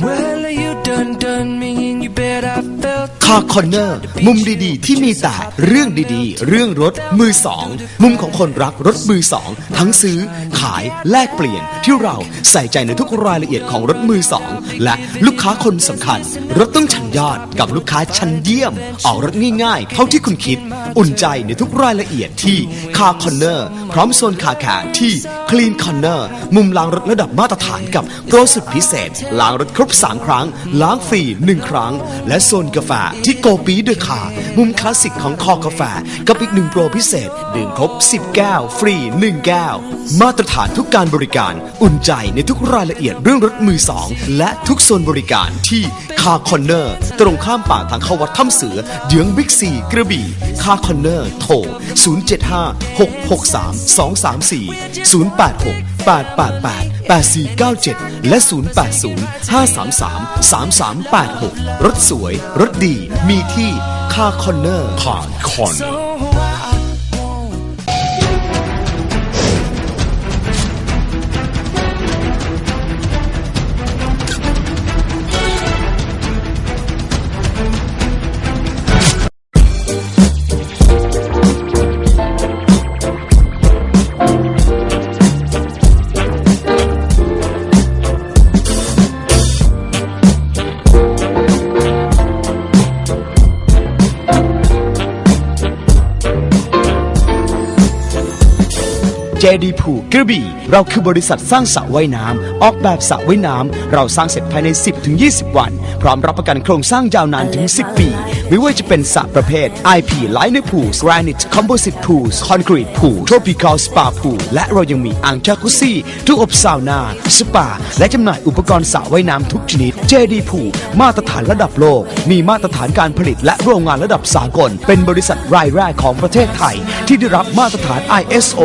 Well, you done done me and you bet I felt คาคอนเนอร์ มุมดีๆ ที่มีแต่เรื่องดีๆ เรื่องรถมือสอง มุมของคนรักรถมือสอง ทั้งซื้อ ขายแลกเปลี่ยนที่เราใส่ใจในทุกรายละเอียดของรถมือสอง และลูกค้าคนสำคัญ รถต้องชั้นยอดกับลูกค้าชั้นเยี่ยม ออกรถง่ายๆ เท่าที่คุณคิด อุ่นใจในทุกรายละเอียดที่คาคอนเนอร์ พร้อมโซนคาแคร์ที่ Clean Corner มุมล้างรถระดับมาตรฐานกับโปรสุดพิเศษล้างรถครบ3ครั้งล้างฟรี1ครั้ง และโซนกาแฟที่โกปีด้วยคามุมคลาสสิกของคอกาแฟกับอีกหนึ่งโปรพิเศษดื่มครบ 10 แก้ว ฟรี 1 แก้ว มาตรฐานทุกการบริการอุ่นใจในทุกรายละเอียดเรื่องรถมือสองและทุกโซนบริการที่คาคอนเนอร์ตรงข้ามปากทางเข้าวัดถ้ำเสือเยื้องบิ๊กซีกระบี่คาคอนเนอร์โทร 075 663 234 086 888 8497 และ 080 533 3386 รถสวย รถดี มีที่คาคอนเนอร์คาคอนเนอร์ เจดีผูกระบี่ เราคือบริษัทสร้างสระว่ายน้ำออกแบบสระว่ายน้ำเราสร้างเสร็จภายใน 10-20 วัน พร้อมรับประกันโครงสร้างยาวนานถึง 10 ปี ไม่ว่าจะเป็นสระประเภท IP Liner Pool Granite Composite Pools Concrete Pool Tropical Spa Pool และเรายังมีอ่างจากุซี่ทุกอบซาวนาสปา และจำหน่ายอุปกรณ์สระว่ายน้ำทุกชนิดเจดีผูมาตรฐานระดับโลก มีมาตรฐานการผลิตและโรงงานระดับสากล เป็นบริษัทรายแรกของประเทศไทย ที่ได้รับมาตรฐาน ISO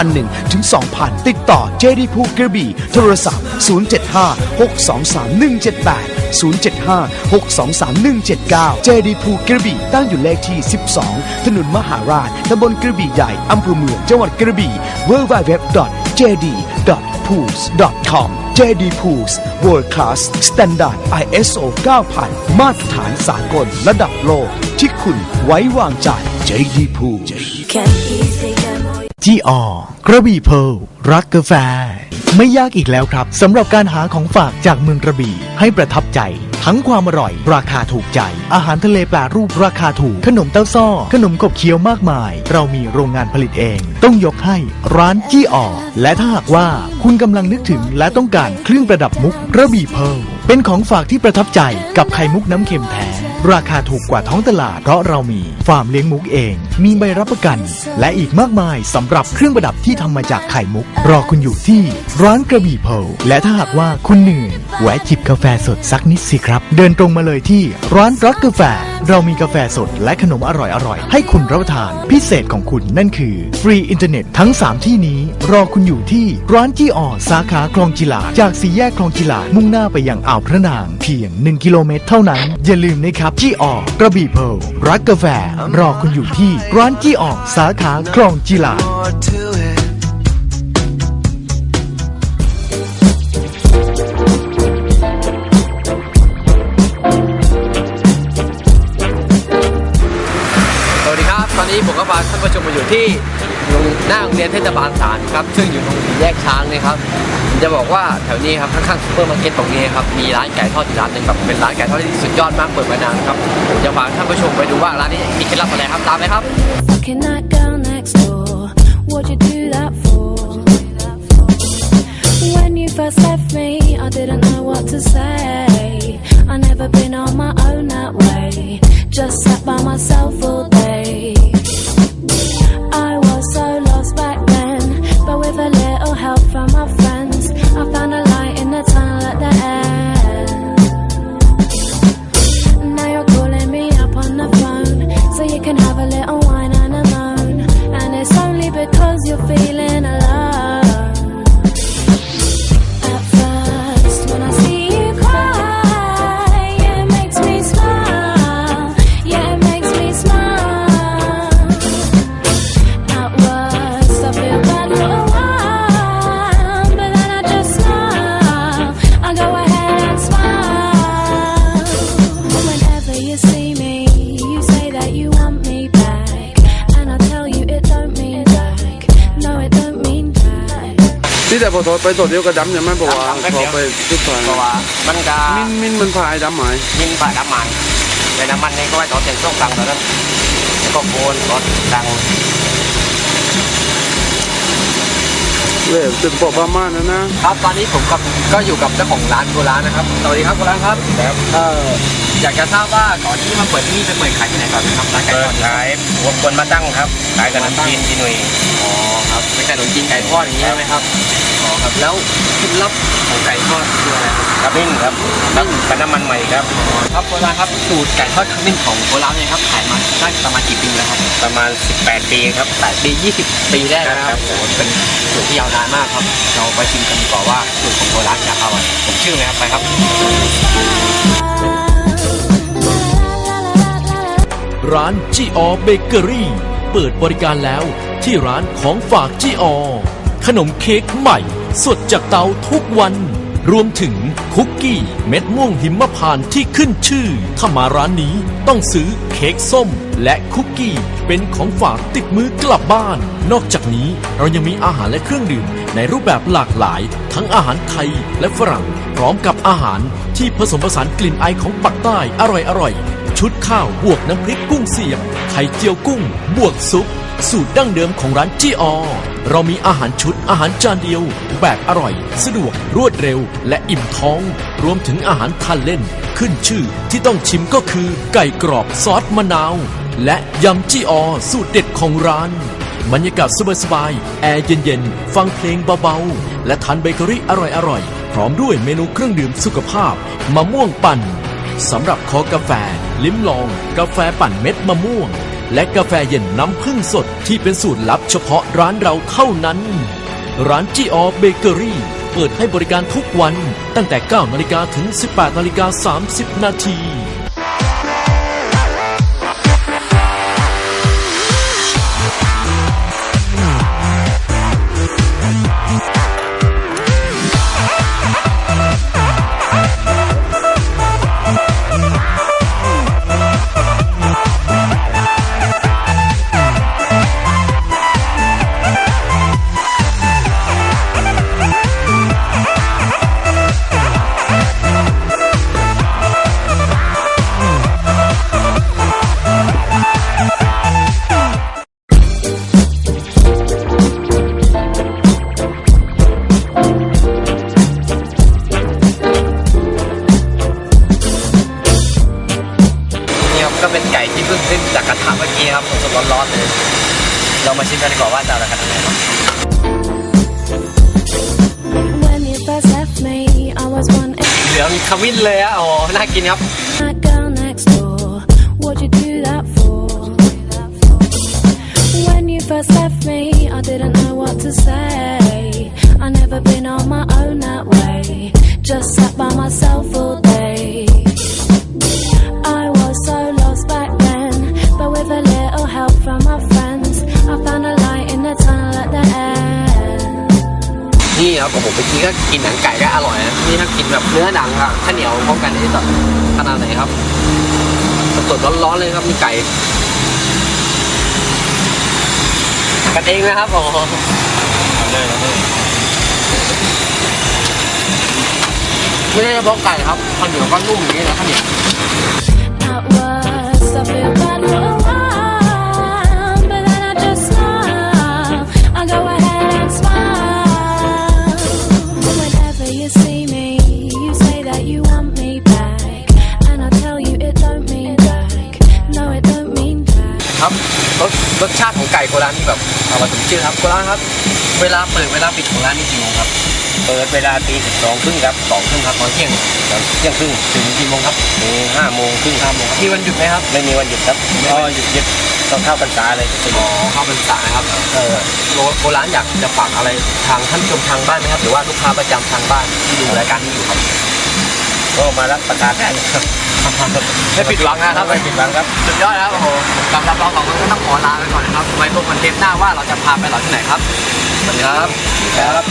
9001ถึง2000 ติดต่อ JD ภูกระบี่โทรศัพท์ 075 623 178 075 623 179 JD ภูกระบี่ตั้งอยู่เลขที่ 12 ถนนมหาราชตำบลกระบี่ใหญ่อำเภอเมืองจังหวัดกระบี่ www.jd.pools.com JD Pools World Class Standard ISO 9000 มาตรฐานสากลระดับโลกที่คุณไว้วางใจ JD Pools Can easily get more. จีออกระบี่เพร์ลรักกาแฟ ไม่ยากอีกแล้วครับสำหรับการหาของฝากจากเมืองกระบี่ให้ประทับใจ ทั้งความอร่อย ราคาถูกใจ อาหารทะเลแปรรูปราคาถูก ขนมเต้าซ้อ ขนมขบเคี้ยวมากมาย เรามีโรงงานผลิตเอง ต้องยกให้ร้านจี้ออและถ้าหากว่าคุณกำลังนึกถึงและต้องการเครื่องประดับมุกกระบี่เพร์ลเป็นของฝากที่ประทับใจกับไข่มุกน้ำเค็มแท้ ราคาถูกกว่าท้องตลาด เพราะเรามีฟาร์มเลี้ยงมุกเอง มีใบรับประกัน และอีกมากมายสำหรับเครื่องประดับที่ทำมาจากไข่มุก รอคุณอยู่ที่ร้านกระบี่เพลและถ้าหากว่าคุณเหนื่อยแวะจิบกาแฟสดสักนิดสิครับ เดินตรงมาเลยที่ร้านรักกาแฟเรามีกาแฟสดและขนมอร่อยๆ ให้คุณรับประทาน พิเศษของคุณนั่นคือ ฟรีอินเทอร์เน็ตทั้ง 3 ที่นี้ รอคุณอยู่ที่ร้านจี้ออสาขาคลองจิลา จากสี่แยกคลองจิลา มุ่งหน้าไปยังอ่าวพระนาง เพียง 1 กิโลเมตรเท่านั้น อย่าลืมนะครับจี้ออกระบี่เพลรักกาแฟ รอคุณอยู่ที่ร้านจี้ออสาขาคลองจิลา อยู่ที่หน้าโรงเรียนเทศบาลสารครับซึ่งอยู่ตรงสี่แยกช้างนะครับจะบอกว่าแถวนี้ครับข้างๆซูเปอร์มาร์เก็ตตรงนี้ครับมีร้านไก่ทอดอยู่ร้านหนึ่งครับเป็นร้านไก่ทอดที่สุดยอดมากเปิดมานานครับผมจะพาท่านผู้ชมไปดูว่าร้านนี้มีเคล็ดลับอะไรครับตามเลยครับ When you first left me, I didn't know what to say. I never been on my own that way. Just sat by myself all can have a little แต่พอถอดไปตัวเดียวก็ดำใช่ไหมเพราะว่าดำแป๊บพเดีอยวไปจุดไฟเพราะว่ามันจะมินมินมันพายดำไหมมินฝ่าน้ำมันแต่น้ำมันนี่ก็ไว้ต่อเต็มช่องกลางแล้วนั้นแล้วก็โคนรถดังเลยเป็นพวกประมาณนั้นนะครับตอนนี้ผมกับก็อยู่กับเจ้าของร้านโบราณนะครับสวัสดีครับโบราณครับครับเอออยากจะทราบว่าก่อนที่มาเปิดที่นี่ไปเปิดขายที่ไหนก่อนนะครับร้านไก่เปิทอดดขายหัวคนมาตั้งครับ ขายขนมจีนที่หนุ่ยอ๋อครับเป็นขนมจีนไก่ทอดอย่างนี้ใช่ไหมครับอ๋อครับแล้วเคล็ดลับของไก่ทอดคืออะไรครับกระมิ้นครับครับกับน้ำมันใหม่ครับ ครับโบราณครับสูตรไก่ทอดขมิ้นของโบราณเนี่ยครับขายมาได้ประมาณกี่ปีแล้วครับประมาณ 18 ปีครับ แปดปี20ปีได้แล้วนะครับโอ้โหเป็นสูตรที่ยาวนานมากครับ เราไปชิมกันดีกว่าว่าสูตรของโบราณจะอร่อยผมชื่อเลยครับไปครับ ร้านจีออเบเกอรี่เปิดบริการแล้วที่ร้านของฝากจีออขนมเค้กใหม่ สดจากเตาทุกวัน รวมถึงคุกกี้เม็ดม่วงหิมพานต์ที่ขึ้นชื่อ ถ้ามาร้านนี้ต้องซื้อเค้กส้ม และคุกกี้เป็นของฝากติดมือกลับบ้าน นอกจากนี้เรายังมีอาหารและเครื่องดื่ม ในรูปแบบหลากหลาย ทั้งอาหารไทยและฝรั่ง พร้อมกับอาหารที่ผสมผสานกลิ่นไอของปักใต้อร่อยๆ ชุดข้าวบวกน้ำพริกกุ้งเสียบ ไข่เจียวกุ้ง บวกซุป สูตรดั้งเดิมของร้านจีออ เรามีอาหารชุดอาหารจานเดียว แบบอร่อย สะดวกรวดเร็ว และอิ่มท้อง รวมถึงอาหารทานเล่น ขึ้นชื่อที่ต้องชิมก็คือไก่กรอบซอสมะนาว และยำจีออ สูตรเด็ดของร้านบรรยากาศสบายๆ แอร์เย็นๆ ฟังเพลงเบาๆ และทานเบเกอรี่อร่อยๆ พร้อมด้วยเมนูเครื่องดื่มสุขภาพมะม่วงปั่น สำหรับคอกาแฟ ลิ้มลอง กาแฟปั่นเม็ดมะม่วง และกาแฟเย็นน้ำผึ้งสดที่เป็นสูตรลับเฉพาะร้านเราเท่านั้น ร้านจีออเบเกอรี่เปิดให้บริการทุกวันตั้งแต่ 9 นาฬิกาถึง 18 นาฬิกา 30 นาที เหลืองขมิ้นเลยอะโอ้น่ากินครับ that girl next door. What'd you do that for? When you first left me, I didn't know what to say. I never been on my own that way. Just sat by myself all day. เมื่อกี้ก็กินหนังไก่ก็อร่อยนะนี่ถ้ากินแบบเนื้อหนังกับข้าวเหนียวพร้อมกันนี่จะขนาดไหนครับสดๆร้อนๆเลยครับมีไก่กันเองนะครับโอ้โหไม่ได้เฉพาะไก่ครับข้าวเหนียวก็นุ่มอย่างนี้นะข้าวเหนียว สรสชาติของไก่โคราณนี่แบบเอามาถึงชื่อครับโคราณครับ เวลาเปิดเวลาปิดของร้านนี่กี่โมงครับ เปิดเวลาตีสองครึ่งครับสองทุ่มครับตอนเที่ยงเที่ยงครึ่งถึงกี่โมงครับถึงห้าโมงครึ่งห้าโมงครับมีวันหยุดไหมครับ ไม่มีวันหยุดครับก็หยุดหยุดต้องเข้าพรรษาเลยจะเป็นอ๋อเข้าพรรษานะครับเออโรโบราณอยากจะฝากอะไรทางท่านผู้ชมทางบ้านไหมครับ หรือว่าลูกค้าประจำทางบ้านที่ดูรายการนี้อยู่ครับ ก็มารับประทานได้ครับไม่ผิดหวังนะครับ ไม่ผิดหวังครับสุดยอดนะครับโอ้โหสำหรับเราสองคนก็ต้องขอลาไปก่อนนะครับไว้พบกันเทปหน้าว่าเราจะพาไปหลอดที่ไหนครับสวัสดีครับครับ